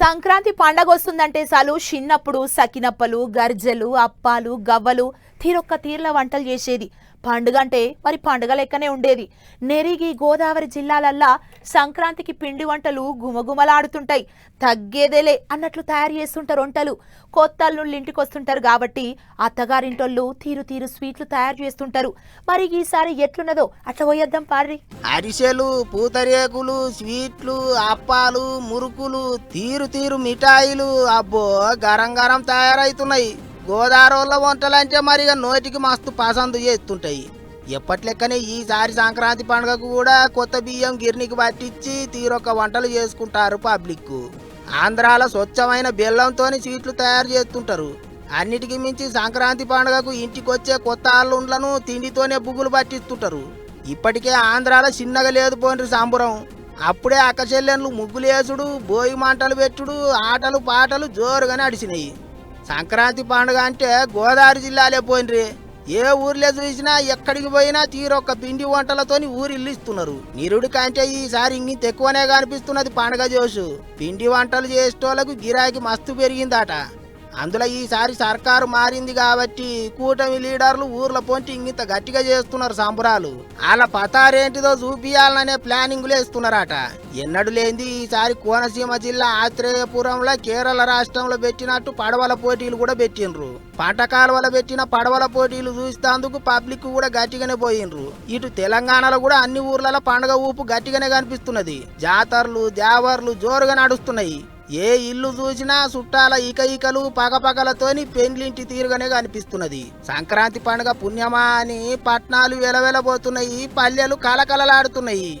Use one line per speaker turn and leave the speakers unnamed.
సంక్రాంతి పండగ వస్తుందంటే చాలు చిన్నప్పుడు సకినప్పలు గర్జలు అప్పాలు గవ్వలు తీరొక్క తీర్ల వంటలు చేసేది. పండుగ అంటే మరి పండుగ లెక్కనే ఉండేది. నెరిగి గోదావరి జిల్లాలల్లా సంక్రాంతికి పిండి వంటలు గుమగుమలాడుతుంటాయి. తగ్గేదేలే అన్నట్లు తయారు చేస్తుంటారు వంటలు. కొత్త అల్లుళ్ళు ఇంటికి వస్తుంటారు కాబట్టి అత్తగారింటోళ్ళు తీరు తీరు స్వీట్లు తయారు చేస్తుంటారు. మరి ఈసారి ఎట్లున్నదో అట్లా పోయేద్దాం పారి
అరిసెలు పూతరేకులు స్వీట్లు అప్పాలు మురుకులు తీరు తీరు మిఠాయిలు అబ్బో గరం గరం తయారవుతున్నాయి గోదావరిలో వంటలంటే మరి ఇక నోటికి మస్తు పసందు చేస్తుంటాయి. ఎప్పట్లెక్కనే ఈసారి సంక్రాంతి పండుగకు కూడా కొత్త బియ్యం గిర్నికి పట్టించి తీరొక్క వంటలు చేసుకుంటారు పబ్లిక్. ఆంధ్రాలో స్వచ్ఛమైన బెల్లంతోని స్వీట్లు తయారు చేస్తుంటారు. అన్నిటికీ మించి సంక్రాంతి పండుగకు ఇంటికొచ్చే కొత్త అల్లుండ్లను తిండితోనే బుగ్గులు పట్టిస్తుంటారు. ఇప్పటికే ఆంధ్రాలో చిన్నగా లేదు పోండ్రి సాంబురం. అప్పుడే అక్కచెల్లెన్లు ముగ్గులేసుడు బోయి మంటలు పెట్టుడు ఆటలు పాటలు జోరుగానే అడిచినాయి సంక్రాంతి పండుగ అంటే గోదావరి జిల్లాలే పోయినరి. ఏ ఊర్లో చూసినా ఎక్కడికి పోయినా తీరొక్క పిండి వంటలతోని ఊరు ఇల్లిస్తున్నారు నిరుడి కంటే ఈసారి ఇంకింత ఎక్కువనే కనిపిస్తున్నది పండుగ జోషు. పిండి వంటలు చేసేటోళ్ళకు గిరాకీ మస్తు పెరిగిందట. అందులో ఈసారి సర్కారు మారింది కాబట్టి కూటమి లీడర్లు ఊర్ల పొంటి ఇంత గట్టిగా చేస్తున్నారు సంబరాలు. అలా పతారేంటిదో చూపియాలనే ప్లానింగ్లు వేస్తున్నారట. ఎన్నడు లేనిది ఈసారి కోనసీమ జిల్లా ఆత్రేయపురంలో కేరళ రాష్ట్రంలో పెట్టినట్టు పడవల పోటీలు కూడా పెట్టిండ్రు. పంట పెట్టిన పడవల పోటీలు చూసేందుకు పబ్లిక్ కూడా గట్టిగానే పోయిండ్రు. ఇటు తెలంగాణలో కూడా అన్ని ఊర్లలో పండగ ఊపు గట్టిగానే కనిపిస్తున్నది. జాతరలు దేవర్లు జోరుగా నడుస్తున్నాయి. ఏ ఇల్లు చూసినా చుట్టాల ఇక ఇకలు పగపగలతోని పెండ్లింటి తీరుగానే కనిపిస్తున్నది సంక్రాంతి పండుగ పుణ్యమా అని పట్నాలు వెలవెలబోతున్నాయి పల్లెలు కలకలలాడుతున్నాయి